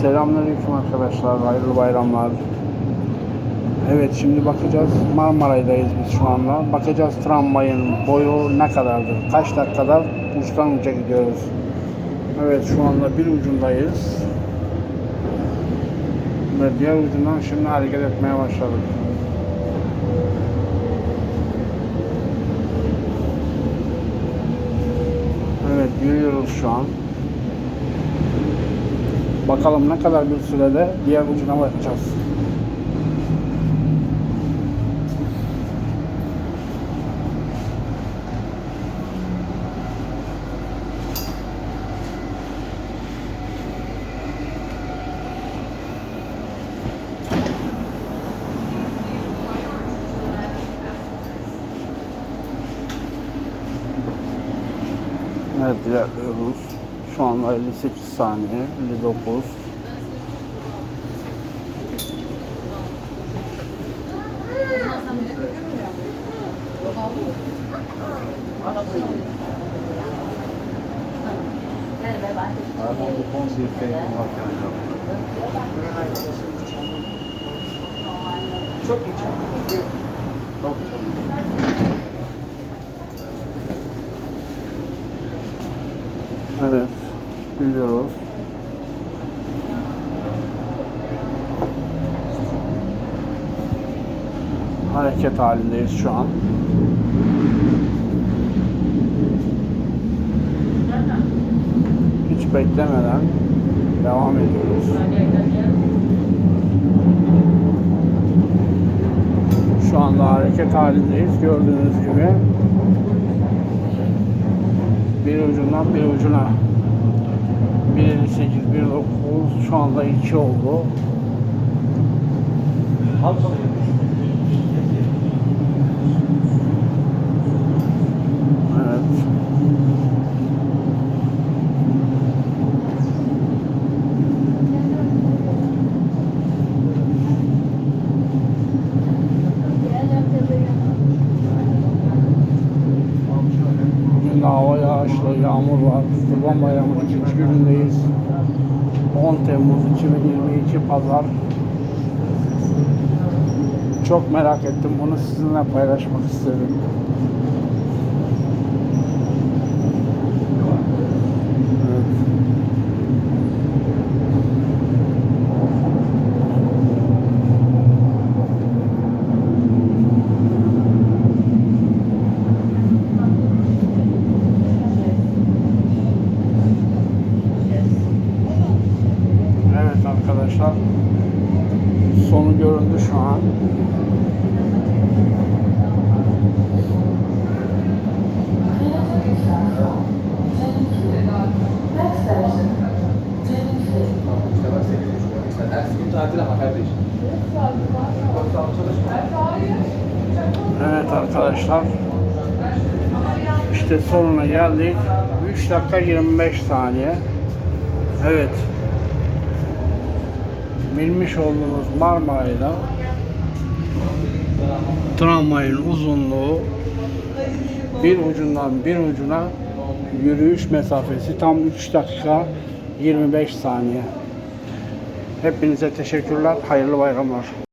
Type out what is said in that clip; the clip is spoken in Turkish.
Selamünaleyküm arkadaşlar. Hayırlı bayramlar. Evet şimdi bakacağız. Marmaray'dayız biz şu anda. Bakacağız tramvayın boyu ne kadardır? Kaç dakikada uçtan uca gidiyoruz. Evet şu anda bir ucundayız. Ve diğer ucundan şimdi hareket etmeye başladık. Evet yürüyoruz şu an. Bakalım ne kadar bir sürede diğer ucuna bakacağız. Evet ilerliyoruz. Şu anda 58 saniye, 59. Evet, biliyoruz. Hareket halindeyiz şu an. Hiç beklemeden devam ediyoruz. Şu anda hareket halindeyiz. Gördüğünüz gibi bir ucundan bir ucuna 1.58, 1.9 şu anda 2 oldu. Evet. Yağışlı, yağmur var. Kurban Bayramı'nın ikinci günündeyiz. 10 Temmuz 2022 Pazar. Çok merak ettim. Bunu sizinle paylaşmak istedim. Evet. Evet arkadaşlar. Sonu göründü şu an. Evet arkadaşlar. İşte sonuna geldik. 3 dakika 25 saniye. Evet. Bilmiş olduğunuz Marmaray'da tramvayın uzunluğu bir ucundan bir ucuna yürüyüş mesafesi tam 3 dakika 25 saniye. Hepinize teşekkürler. Hayırlı bayramlar.